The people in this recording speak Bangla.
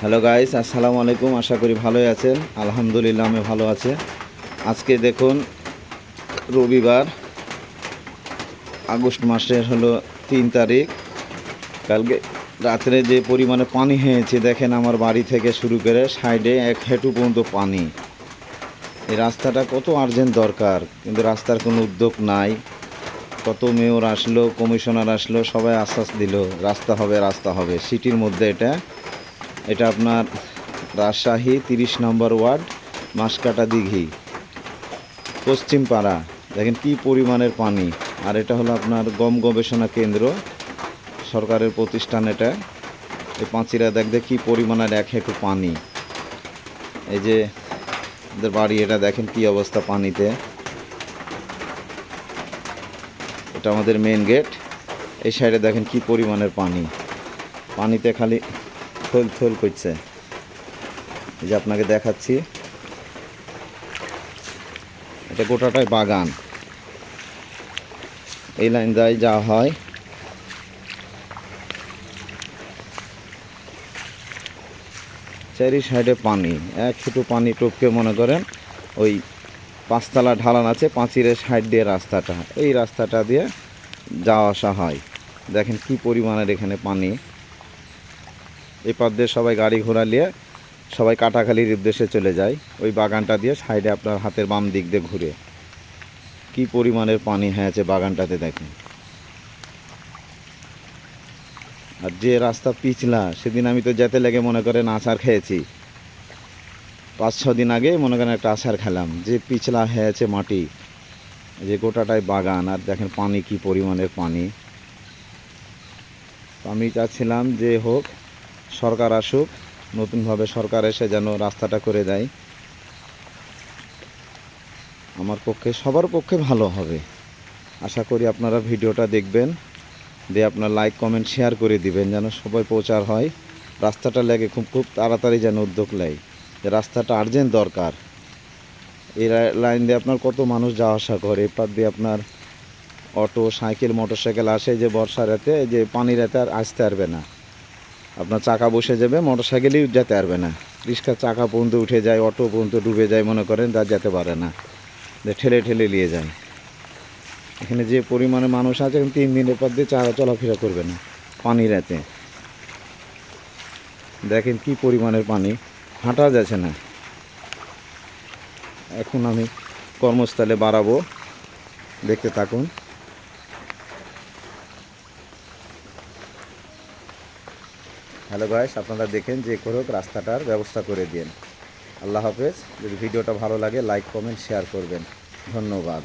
হ্যালো গাইস আসসালামু আলাইকুম আশা করি ভালোই আছেন। আলহামদুলিল্লাহ, আমি ভালো আছে। আজকে দেখুন, রবিবার, আগস্ট মাসের হলো তিন তারিখ। কালকে রাত্রে যে পরিমাণে পানি হয়েছে, দেখেন আমার বাড়ি থেকে শুরু করে সাইডে এক হেঁটু পর্যন্ত পানি। এই রাস্তাটা কত আর্জেন্ট দরকার, কিন্তু রাস্তার কোনো উদ্যোগ নাই। কত মেয়র আসলো, কমিশনার আসলো, সবাই আশ্বাস দিল, রাস্তা হবে রাস্তা হবে। সিটির মধ্যে এটা এটা আপনার রাজশাহী তিরিশ নম্বর ওয়ার্ড, মাসকাটা দিঘি, পশ্চিম পাড়া। দেখেন কি পরিমাণের পানি। আর এটা হলো আপনার গম গবেষণা কেন্দ্র, সরকারের প্রতিষ্ঠান এটা। এই পাঁচিরা দেখতে কি পরিমাণের এক হেঁটু পানি। এই যে ওদের বাড়ি, এটা দেখেন কি অবস্থা পানিতে। এটা আমাদের মেন গেট এই সাইডে দেখেন কি পরিমাণের পানি। পানিতে খালি থল থল করছে। এই যে আপনাকে দেখাচ্ছি। এটা গোটাটাই বাগান। এই লাইন দিয়ে যাওয়া হয়। চারি সাইডে পানি, এক ফুটু পানি টপকে মনে করেন, ওই পাঁচতলা ঢালান আছে পাঁচিরের সাইড দিয়ে রাস্তাটা। এই রাস্তাটা দিয়ে যাওয়া আসা হয়। দেখেন কি পরিমাণের এখানে পানি। এই পথ দিয়ে সবাই গাড়ি ঘোড়া নিয়ে সবাই কাটাখালির উদ্দেশ্যে চলে যায়। ওই বাগানটা দিয়ে সাইডে আপনার হাতের বাম দিক দিয়ে ঘুরে। কি পরিমাণের পানি হয়েছে বাগানটাতে দেখেন। আর যে রাস্তা পিছলা, সেদিন আমি তো যেতে লেগে মনে করেন আচার খেয়েছি। পাঁচ, ছ দিন আগে মনে করেন একটা আচার খেলাম। যে পিছলা হয়েছে মাটি, যে গোটাটাই বাগান, আর দেখেন পানি কি পরিমাণের পানি। আমি চাচ্ছিলাম যে হোক সরকার আসুক, নতুনভাবে সরকার এসে যেন রাস্তাটা করে দেয়। আমার পক্ষে, সবার পক্ষে ভালো হবে। আশা করি আপনারা ভিডিওটা দেখবেন, দিয়ে আপনার লাইক, কমেন্ট, শেয়ার করে দিবেন যেন সবাই প্রচার হয়। রাস্তাটা লেগে খুব খুব তাড়াতাড়ি যেন উদ্যোগ নেয়। যে রাস্তাটা আর্জেন্ট দরকার। এই লাইন দিয়ে আপনার কত মানুষ যাওয়া আসা করে এপার দিয়ে আপনার অটো, সাইকেল মোটর সাইকেল আসে যে বর্ষা রাতে যে পানি রাতে আর আসতে পারবে না। আপনার চাকা বসে যাবে মোটর সাইকেলই যেতে পারবে না। রিক্সার চাকা পর্যন্ত উঠে যায়, অটো পর্যন্ত ডুবে যায়, মনে করেন তা যেতে পারে না। ঠেলে ঠেলে নিয়ে যায়। এখানে যে পরিমাণে মানুষ আছে তিন দিনের পর দিয়ে চা- চলাফেরা করবে না, পানি রাতে। দেখেন কি পরিমাণের পানি, হাঁটা যাচ্ছে না। এখন আমি কর্মস্থলে বাড়াবো। দেখতে থাকুন। হ্যালো গাইস, আপনারা দেখেন যে করুক, রাস্তাটার ব্যবস্থা করে দিন। আল্লাহ হাফেজ। যদি ভিডিওটা ভালো লাগে লাইক কমেন্ট শেয়ার করবেন। ধন্যবাদ।